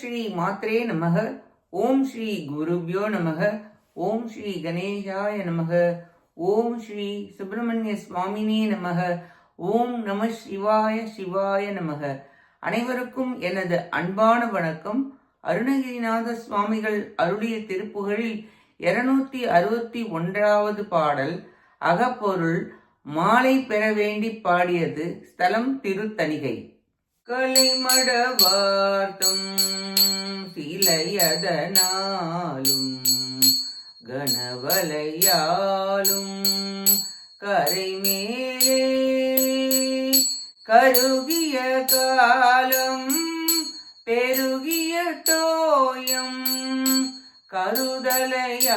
ஸ்ரீ மாத்ரே நமக ஓம் ஸ்ரீ குருபியோ நமக ஓம் ஸ்ரீ கணேஷாய நமக ஓம் ஸ்ரீ சுப்பிரமணிய சுவாமினே நமக ஓம் நம சிவாய சிவாய நமக. அனைவருக்கும் எனது அன்பான வணக்கம். அருணகிரிநாத சுவாமிகள் அருளிய திருப்புகழில் இருநூத்தி அறுபத்தி ஒன்றாவது பாடல் அகப்பொருள் மாலை பெற வேண்டி பாடியது ஸ்தலம் திருத்தணிகை. கலைமடவார்த்தம் சிலையதனாலும் கனவலையாலும் கரைமேலே கருகிய காலம் பெருகிய தோயம் கருதலையாலும்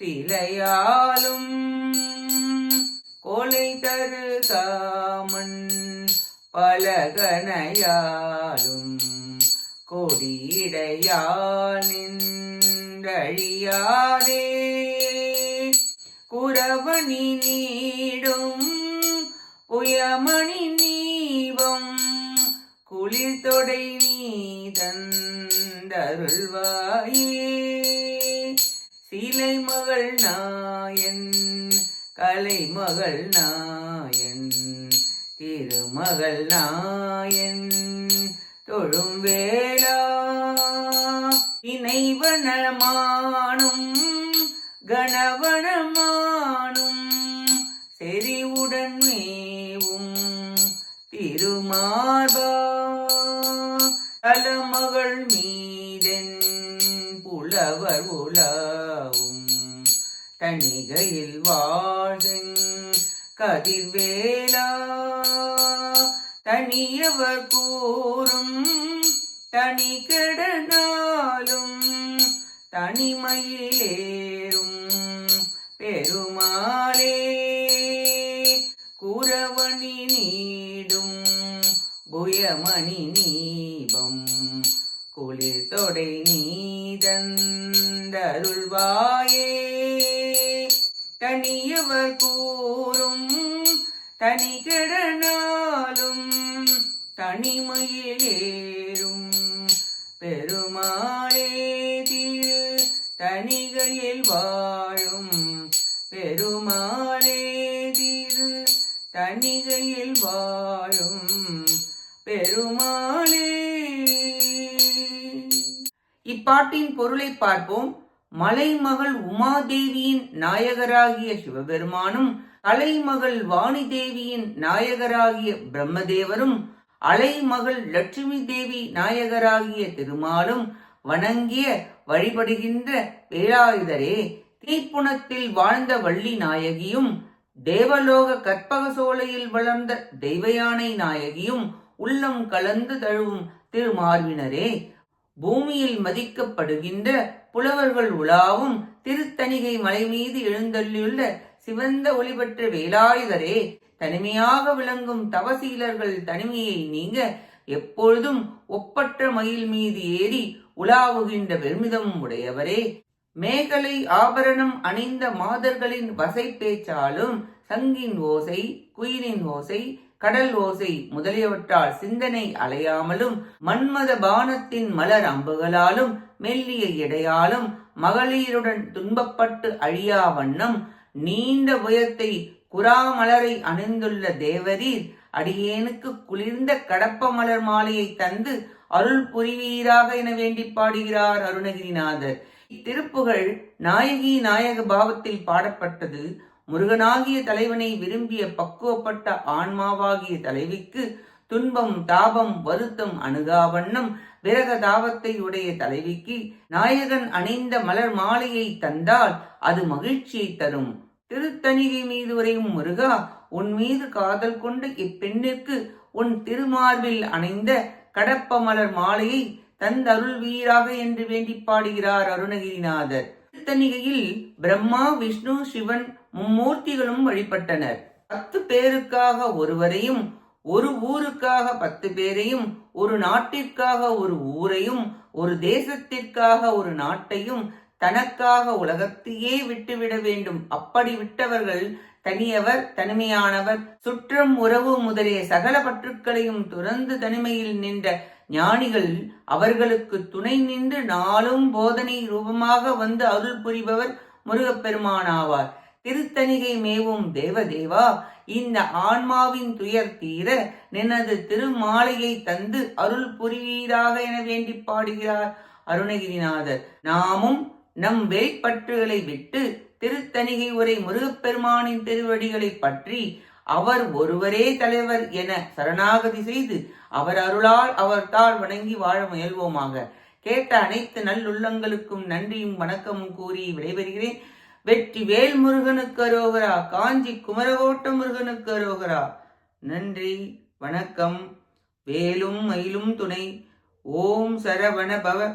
சிலையாலும் கொலை தரு காமன் பலகனையாலும் கொடியிடையால் நின்றழியாதே குரவணி நீடும் புயமணி நீவம் குளிர்தொடை நீதந்தருள்வாயே சிலை மகள் நாயன் கலைமகள் நான் திருமகள் நாயன் தொழும் வேளா. இணைவனமானும் கணவனமானும் செறிவுடன் மேவும் திருமார்பா. தலமகள் மீதென் புலவர் உலாவும் தனிகையில் வாழ்தென் கதிர்வேலா தனியவர் கூறும் தனி கெடனாலும் தனிமையிலேறும் பெருமாளே. குரவணி நீடும் புயமணி நீபம் குளிர் தொடை நீதந்தருள்வாயே தனியவர் கூறும் தனி கெடனாலும் தனிமையிலேறும் பெருமாளே திரு தனிகையில் வாழும். பெருமாளே திரு தனிகையில் வாழும். பெருமாளே. இப்பாட்டின் பொருளை பார்ப்போம். மலைமகள் உமாதேவியின் நாயகராகிய சிவபெருமானும் கலைமகள் வாணி தேவியின் நாயகராகிய பிரம்மதேவரும் அலைமகள் லட்சுமி தேவி நாயகராகிய திருமாலும் வணங்கிய வழிபடுகின்ற வேலாயுதரே தீப்புணத்தில் வாழ்ந்த வள்ளி நாயகியும் தேவலோக கற்பக சோலையில் வளர்ந்த தெய்வயானை நாயகியும் உள்ளம் கலந்து தழுவும் திருமார்வினரே பூமியில் மதிக்கப்படுகின்ற புலவர்கள் உலாவும் திருத்தணிகை மலை மீது எழுந்தள்ளியுள்ள சிவந்த ஒளிபெற்ற வேலாயுதரே தனிமையாக விளங்கும் தவசீலர்கள் தனிமையை நீங்க எப்பொழுதும் ஒப்பற்ற மயில் மீது ஏறி உலாவுகின்ற பெருமிதம் உடையவரே. மேகலை ஆபரணம் அணிந்த மாதர்களின் வசை பேச்சாலும் சங்கின் ஓசை குயிலின் ஓசை கடல் ஓசை முதலியவற்றால் சிந்தனை அலையாமலும் மன்மத பானத்தின் மலர் அம்புகளாலும் மெல்லிய இடையாலும் மகளிருடன் துன்பப்பட்டு அழியா வண்ணம் நீண்ட உயரத்தை குறாமலரை அணிந்துள்ள தேவரீர் அடியேனுக்கு குளிர்ந்த கடப்ப மலர் மாலையை தந்து அருள் புரிவீராக என வேண்டி பாடுகிறார் அருணகிரிநாதர். இத்திருப்புகள் நாயகி நாயக பாவத்தில் பாடப்பட்டது. முருகனாகிய தலைவனை விரும்பிய பக்குவப்பட்ட ஆன்மாவாகிய தலைவிக்கு துன்பம் தாபம் வருத்தம் அணுகாவண்ணம் விரக தாபத்தை உடைய தலைவிக்கு நாயகன் அணிந்த மலர் மாலையை தந்தால் அது மகிழ்ச்சியை தரும். திருத்தணிகை மீது உரையும் முருகா உன் மீது காதல் கொண்டு இப்பெண்ணிற்கு உன் திருமார்பில் அணைந்த கடப்ப மலர் மாலையை தந்தருள் வீராக என்று வேண்டி பாடுகிறார் அருணகிரிநாதர். திருத்தணிகையில் பிரம்மா விஷ்ணு சிவன் மும்மூர்த்திகளும் வழிபட்டனர். பத்து பேருக்காக ஒருவரையும் ஒரு ஊருக்காக பத்து பேரையும் ஒரு நாட்டிற்காக ஒரு ஊரையும் ஒரு தேசத்திற்காக ஒரு நாட்டையும் தனக்காக உலகத்தையே விட்டுவிட வேண்டும். அப்படி விட்டவர்கள் தனியவர் தனிமையானவர். சுற்றம் உறவு முதலிய சகல பற்றுக்களையும் துறந்து தனிமையில் நின்ற ஞானிகள் அவர்களுக்கு துணை நின்று நாளும் போதனை ரூபமாக வந்து அருள் புரிபவர் முருகப்பெருமானாவார் திருத்தணிகை மேவும் தேவதேவா இந்த ஆன்மாவின் துயர் தீர நினது திருமாலையை தந்து அருள் புரிவீராக என வேண்டி பாடுகிறார் அருணகிரிநாதர். நாமும் நம் வேட்பற்றுகளை விட்டு திருத்தணிகை உரை முருகப்பெருமானின் திருவடிகளை பற்றி அவர் ஒருவரே தலைவர் என சரணாகதி செய்து அவர் அருளால் அவர் தாழ் வணங்கி வாழ முயல்வோமாக. கேட்ட அனைத்து நல்லுள்ளங்களுக்கும் நன்றியும் வணக்கமும் கூறி விடைபெறுகிறேன். வெற்றி வேல் முருகனுக்கு அரோகரா காஞ்சி குமரகோட்ட முருகனுக்கு அரோகரா. நன்றி வணக்கம். வேலும் மயிலும் துணை. ஓம் சரவண பவ